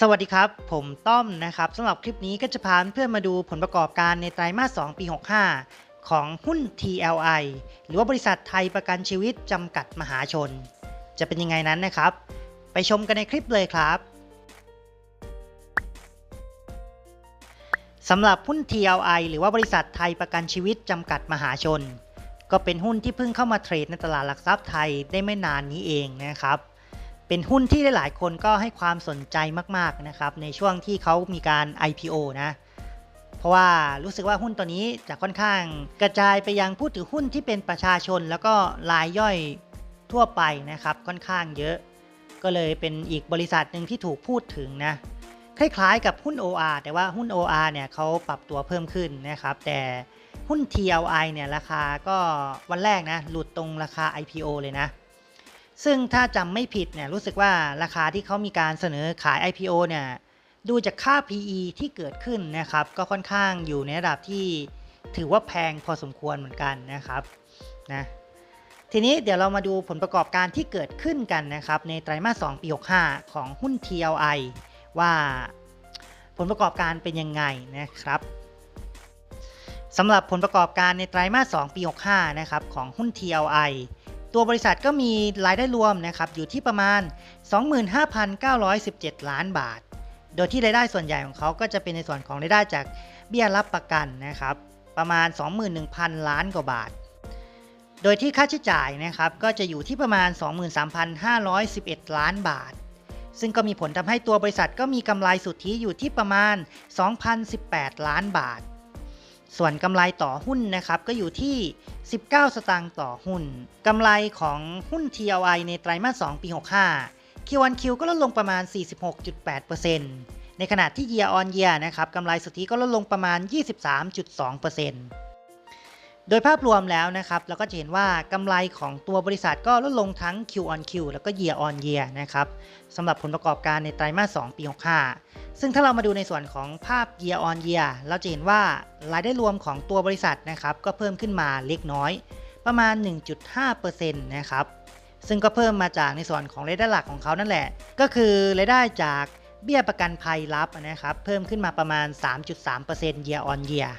สวัสดีครับ ผมต้อมนะครับสำหรับคลิปนี้ก็จะพาเพื่อนมาดูผลประกอบการในไตรมาส 2 ปี 65 ของหุ้น TLI หรือว่าบริษัทไทยประกันชีวิตจำกัดมหาชน จะเป็นยังไงนั้นนะครับ ไปชมกันในคลิปเลยครับสำหรับหุ้น TLI หรือว่าบริษัทไทยประกันชีวิตจำกัดมหาชน ก็เป็นหุ้นที่เพิ่งเข้ามาเทรดในตลาดหลักทรัพย์ไทยได้ไม่นานนี้เองนะครับ เป็นหุ้นที่หลายๆ คนก็ให้ความสนใจมากๆนะครับในช่วงที่เขามีการ IPO นะเพราะว่ารู้สึกว่าหุ้นตัวนี้จะค่อนข้างกระจายไปยังผู้ถือหุ้นที่เป็นประชาชน แล้วก็รายย่อยทั่วไปนะครับค่อนข้างเยอะ ก็เลยเป็นอีกบริษัทหนึ่งที่ถูกพูดถึงนะคล้ายๆกับหุ้น OR แต่ว่าหุ้น OR เนี่ยเขาปรับตัวเพิ่มขึ้นนะครับ แต่หุ้น TLI เนี่ยราคาก็วันแรกนะหลุดตรงราคา IPO เลยนะ ซึ่งถ้าจำไม่ผิดเนี่ยรู้สึกว่าราคาที่เขามีการเสนอขาย IPO เนี่ยดูจากค่า PE ที่เกิดขึ้นนะครับ ก็ค่อนข้างอยู่ในระดับที่ถือว่าแพงพอสมควรเหมือนกันนะครับนะทีนี้เดี๋ยวเรามาดูผลประกอบการที่เกิดขึ้นกันนะครับ ในไตรมาส 2 ปี 65 ของหุ้น TLI ว่าผลประกอบการเป็นยังไงนะครับสำหรับผลประกอบการในไตรมาส 2 ปี 65 นะครับของหุ้น TLI ตัวบริษัทก็มีรายได้รวมนะครับอยู่ที่ประมาณ 25,917 ล้านบาท โดยที่รายได้ส่วนใหญ่ของเขาก็จะเป็นในส่วนของรายได้จากเบี้ยรับประกันนะครับประมาณ 21,000 ล้านกว่าบาท โดยที่ค่าใช้จ่ายนะครับก็จะอยู่ที่ประมาณ 23,511 ล้านบาท ซึ่งก็มีผลทำให้ตัวบริษัทก็มีกำไรสุทธิอยู่ที่ประมาณ 2,018 ล้านบาท ส่วนกำไรต่อหุ้นนะครับก็อยู่ที่ 19 สตางค์ต่อหุ้นกำไรของหุ้น TLI ในไตรมาส 2 ปี 65 Q1Q ก็ลดลงประมาณ 46.8%ในขณะที่ Year on Year นะครับกำไรสุทธิก็ลดลงประมาณ 23.2% โดยภาพรวมแล้วนะครับเราก็จะเห็นว่ากำไรของตัวบริษัทก็ลดลงทั้ง Q on Q แล้วก็ Year on Year นะครับสำหรับผลประกอบการในไตรมาส 2 ปี 65 ซึ่งถ้าเรามาดูในส่วนของภาพ Year on Year เราจะเห็นว่ารายได้รวมของตัวบริษัทนะครับก็เพิ่มขึ้นมาเล็กน้อย ประมาณ 1.5%นะครับซึ่งก็เพิ่มมาจากในส่วนของรายได้หลักของเขานั่นแหละ ก็คือรายได้จากเบี้ยประกันภัยรับนะครับเพิ่มขึ้นมาประมาณ 3.3% year on year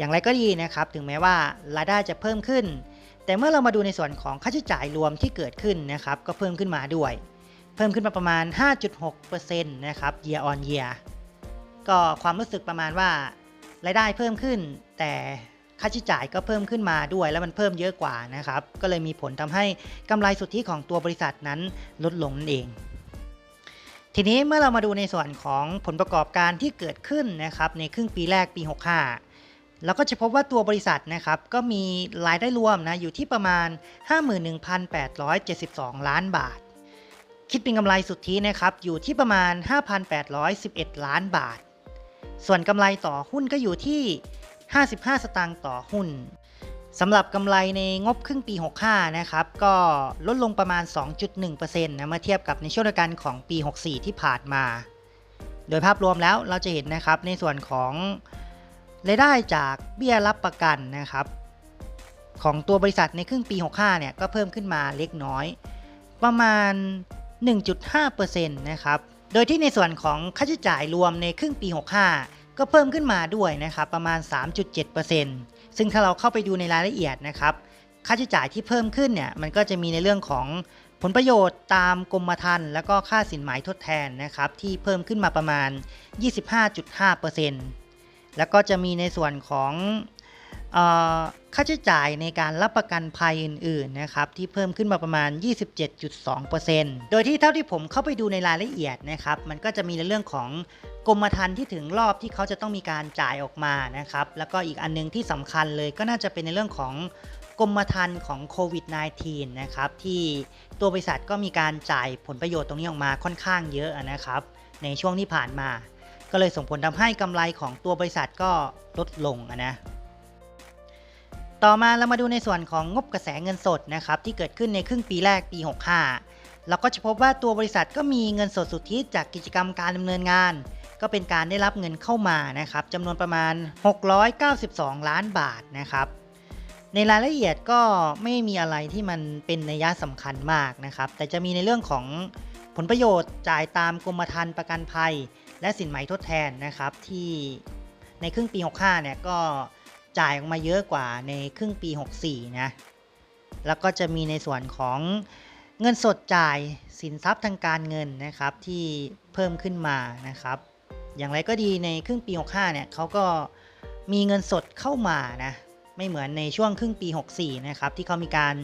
อย่างไรก็ดีนะครับ ถึงแม้ว่ารายได้จะเพิ่มขึ้น แต่เมื่อเรามาดูในส่วนของค่าใช้จ่ายรวมที่เกิดขึ้นนะครับ ก็เพิ่มขึ้นมาด้วย เพิ่มขึ้นมาประมาณ 5.6%นะครับ year on year ก็ความรู้สึกประมาณว่ารายได้เพิ่มขึ้น แต่ค่าใช้จ่ายก็เพิ่มขึ้นมาด้วย แล้วมันเพิ่มเยอะกว่านะครับ ก็เลยมีผลทำให้กำไรสุทธิของตัวบริษัทนั้นลดลงนั่นเอง ทีนี้เมื่อเรามาดูในส่วนของผลประกอบการที่เกิดขึ้นนะครับในครึ่งปีแรกปี 65 เราก็จะพบว่าตัวบริษัทนะครับก็มีรายได้รวมนะอยู่ที่ประมาณ 51,872 ล้านบาท คิดเป็นกำไรสุทธินะครับอยู่ที่ประมาณ 5,811 ล้านบาท ส่วนกำไรต่อหุ้นก็อยู่ที่ 55 สตางค์ต่อหุ้นสำหรับกำไรในงบครึ่งปี 65 นะครับ ก็ลดลงประมาณ 2.1%นะเมื่อเทียบกับในช่วงเดียวกันของปี 64 ที่ผ่านมา โดยภาพรวมแล้วเราจะเห็นนะครับในส่วนของ รายได้จากเบี้ยรับประกันนะครับ ของตัวบริษัทในครึ่งปี 65 เนี่ยก็เพิ่มขึ้นมาเล็กน้อย ประมาณ 1.5%นะครับ โดยที่ในส่วนของค่าใช้จ่ายรวมในครึ่งปี 65 ก็เพิ่มขึ้นมาด้วยนะครับประมาณ 3.7%ซึ่งถ้าเราเข้าไปดูในรายละเอียดนะครับค่าใช้จ่ายที่เพิ่มขึ้นเนี่ยมันก็จะมีในเรื่องของผลประโยชน์ตามกรมธรรม์แล้วก็ค่าสินไหมทดแทนนะครับที่เพิ่มขึ้นมาประมาณ 25.5% แล้วก็จะมีในส่วนของค่าใช้จ่ายในการรับประกันภัยอื่นๆนะครับที่เพิ่มขึ้นมาประมาณ 27.2%โดยที่เท่าที่ผมเข้าไปดูในรายละเอียดนะครับมันก็จะมีในเรื่องของกรมธรรม์ที่ถึงรอบที่เขาจะต้องมีการจ่ายออกมานะครับแล้วก็อีกอันนึงที่สำคัญเลยก็น่าจะเป็นในเรื่องของกรมธรรม์ของโควิด -19 นะครับที่ตัวบริษัทก็มีการจ่ายผลประโยชน์ตรงนี้ออกมาค่อนข้างเยอะนะครับในช่วงที่ผ่านมา ก็เลยส่งผลทำให้กำไรของตัวบริษัทก็ลดลงนะต่อมาเรามาดูในส่วนของงบกระแสเงินสดนะครับที่เกิดขึ้นในครึ่งปีแรกปี 65 เราก็จะพบว่าตัวบริษัทก็มีเงินสดสุทธิจากกิจกรรมการดำเนินงาน ก็เป็นการได้รับเงินเข้ามานะครับจำนวนประมาณ 692 ล้านบาทนะครับ ในรายละเอียดก็ไม่มีอะไรที่มันเป็นนัยสำคัญมากนะครับ แต่จะมีในเรื่องของผลประโยชน์จ่ายตามกรมธรรม์ประกันภัย และสินไหมทดแทนนะครับที่ในครึ่งปี 65 เนี่ยก็จ่ายออกมาเยอะกว่าในครึ่งปี 64 นะ แล้วก็จะมีในส่วนของเงินสดจ่ายสินทรัพย์ทางการเงินนะครับที่เพิ่มขึ้นมานะครับ อย่างไรก็ดีในครึ่งปี 65 เนี่ยเขาก็มีเงินสดเข้ามานะไม่เหมือนในช่วงครึ่งปี 64 นะครับที่เขามีการ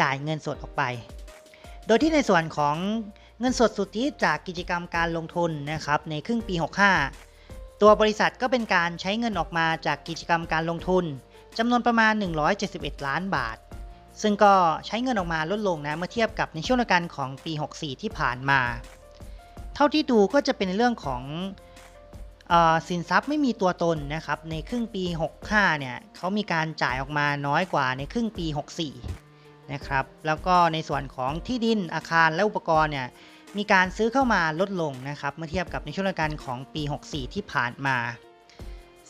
จ่ายเงินสดออกไป โดยที่ในส่วนของ เงินสดสุทธิจากกิจกรรมการลงทุนนะครับในครึ่งปี 65 ตัวบริษัทก็เป็นการใช้เงินออกมาจากกิจกรรมการลงทุนจำนวนประมาณ 171 ล้านบาท ซึ่งก็ใช้เงินออกมาลดลงนะเมื่อเทียบกับในช่วงกันของปี 64 ที่ผ่านมา เท่าที่ดูก็จะเป็นเรื่องของสินทรัพย์ไม่มีตัวตนนะครับในครึ่งปี 65 เนี่ยเขามีการจ่ายออกมาน้อยกว่าในครึ่งปี 64 นะครับ แล้วก็ในส่วนของที่ดินอาคารและอุปกรณ์เนี่ยมีการซื้อเข้ามาลดลงนะครับเมื่อเทียบกับในช่วงกันของปี 64 ที่ผ่านมา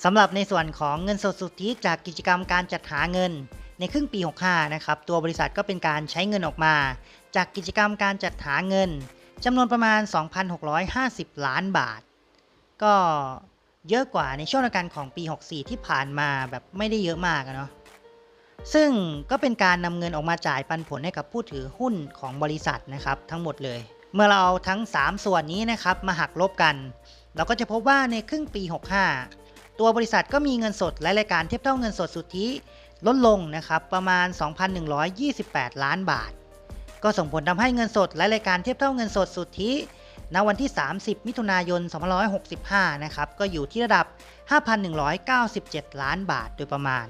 สำหรับในส่วนของเงินสดสุทธิจากกิจกรรมการจัดหาเงินในครึ่งปี 65 นะครับ ตัวบริษัทก็เป็นการใช้เงินออกมา จากกิจกรรมการจัดหาเงินจำนวนประมาณ 2,650 ล้านบาท ก็เยอะกว่าในช่วงกันของปี 64 ที่ผ่านมาแบบไม่ได้เยอะมากอะเนาะ ซึ่งก็เป็นการนำเงินออกมาจ่ายปันผลให้กับผู้ถือหุ้นของบริษัทนะครับทั้งหมดเลย เมื่อเราเอาทั้ง 3 ส่วนนี้นะครับมาหักลบกัน เราก็จะพบว่าในครึ่งปี 65 ตัวบริษัทก็มีเงินสดและรายการเทียบเท่าเงินสดสุทธิลดลงนะครับประมาณ 2,128 ล้านบาท ก็ส่งผลทำให้เงินสดและรายการเทียบเท่าเงินสดสุทธิณวันที่ 30 มิถุนายน 2565 นะครับ ก็อยู่ที่ระดับ 5,197 ล้านบาทโดยประมาณ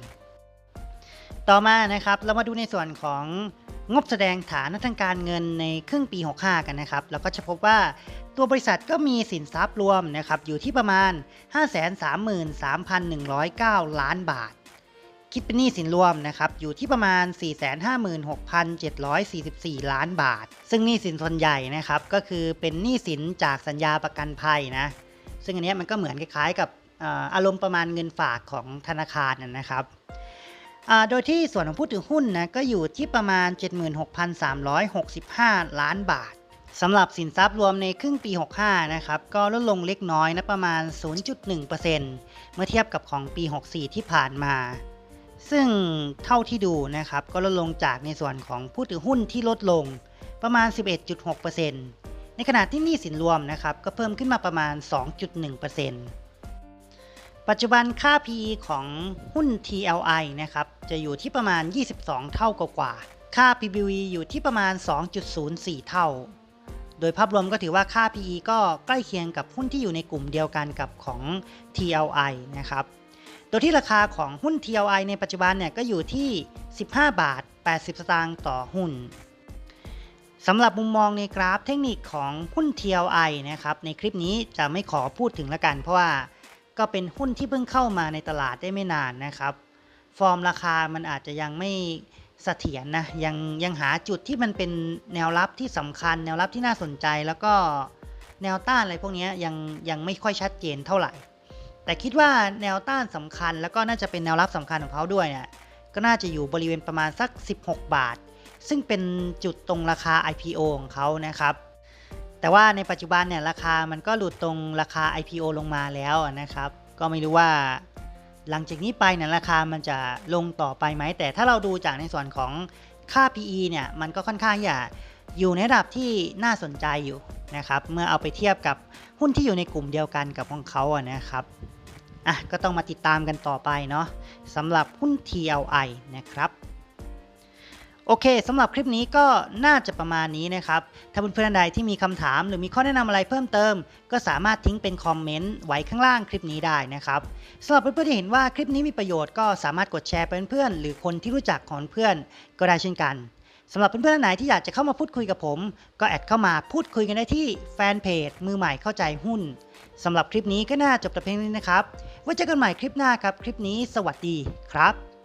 ต่อมานะครับเรามาดูในส่วนของงบแสดงฐานะทางการเงินในครึ่งปี 65 กันนะครับเราก็จะพบว่าตัวบริษัทก็มีสินทรัพย์รวมนะครับอยู่ที่ประมาณ 533,109 ล้านบาท คิดเป็นหนี้สินรวมนะครับอยู่ที่ประมาณ 456,744 ล้านบาท ซึ่งหนี้สินส่วนใหญ่นะครับก็คือเป็นหนี้สินจากสัญญาประกันภัยนะซึ่งอันนี้มันก็เหมือนคล้ายๆกับอารมณ์ประมาณเงินฝากของธนาคารนะครับ โดยที่ส่วนของผู้ถือหุ้นนะก็อยู่ที่ประมาณ 76,365 ล้านบาทสำหรับสินทรัพย์รวมในครึ่งปี 65 นะครับ ก็ลดลงเล็กน้อยนะประมาณ 0.1%เมื่อเทียบกับของปี 64 ที่ผ่านมา ซึ่งเท่าที่ดูนะครับ ก็ลดลงจากในส่วนของผู้ถือหุ้นที่ลดลงประมาณ 11.6%ในขณะที่หนี้สินรวมนะครับ ก็เพิ่มขึ้นมาประมาณ 2.1% ปัจจุบันค่า PE ของหุ้น TLI นะครับจะอยู่ที่ประมาณ 22 เท่ากว่าๆค่า PBV อยู่ที่ประมาณ 2.04 เท่า โดยภาพรวมก็ถือว่าค่า PE ก็ใกล้เคียงกับหุ้นที่อยู่ในกลุ่มเดียวกันกับของ TLI นะครับ โดยที่ราคาของหุ้น TLI ในปัจจุบันเนี่ยก็อยู่ที่ 15 บาท 80 สตางค์ต่อหุ้นสำหรับมุมมองในกราฟเทคนิคของหุ้น TLI นะครับในคลิปนี้จะไม่ขอพูดถึงละกันเพราะว่า ก็เป็นหุ้นที่เพิ่งเข้ามาในตลาดได้ไม่นานนะครับ ฟอร์มราคามันอาจจะยังไม่เสถียรนะยังยังหาจุดที่มันเป็นแนวรับที่สำคัญ แนวรับที่น่าสนใจแล้วก็แนวต้านอะไรพวกนี้ยังยังไม่ค่อยชัดเจนเท่าไหร่ แต่คิดว่าแนวต้านสำคัญ แล้วก็น่าจะเป็นแนวรับสำคัญของเขาด้วยเนี่ยก็น่าจะอยู่บริเวณประมาณสัก 16 บาท ซึ่งเป็นจุดตรงราคา IPO ของเขานะครับ แต่ว่าในปัจจุบันเนี่ยราคามันก็หลุดตรงราคา IPO ลงมาแล้วนะครับ ก็ไม่รู้ว่า หลังจากนี้ไปเนี่ยราคามันจะลงต่อไปไหม แต่ถ้าเราดูจากในส่วนของค่า PE เนี่ยมันก็ค่อนข้างอย่าอยู่ในระดับที่น่าสนใจอยู่นะครับ เมื่อเอาไปเทียบกับหุ้นที่อยู่ในกลุ่มเดียวกันกับของเขาอะนะครับอะก็ต้องมาติดตามกันต่อไปเนาะสำหรับหุ้น TLI นะครับ โอเคสำหรับคลิปนี้ก็น่าจะประมาณนี้นะครับ ถ้าเพื่อนๆใดที่มีคำถามหรือมีข้อแนะนำอะไรเพิ่มเติม ก็สามารถทิ้งเป็นคอมเมนต์ไว้ข้างล่างคลิปนี้ได้นะครับสำหรับเพื่อนๆที่เห็นว่าคลิปนี้มีประโยชน์ก็สามารถกดแชร์ไปเพื่อนๆหรือคนที่รู้จักของเพื่อนก็ได้เช่นกันสำหรับเพื่อนๆไหนที่อยากจะเข้ามาพูดคุยกับผม ก็แอดเข้ามาพูดคุยกันได้ที่แฟนเพจมือใหม่เข้าใจหุ้นสำหรับคลิปนี้ก็น่าจบแต่เพียงนี้นะครับไว้เจอกันใหม่คลิปหน้าครับ คลิปนี้สวัสดีครับ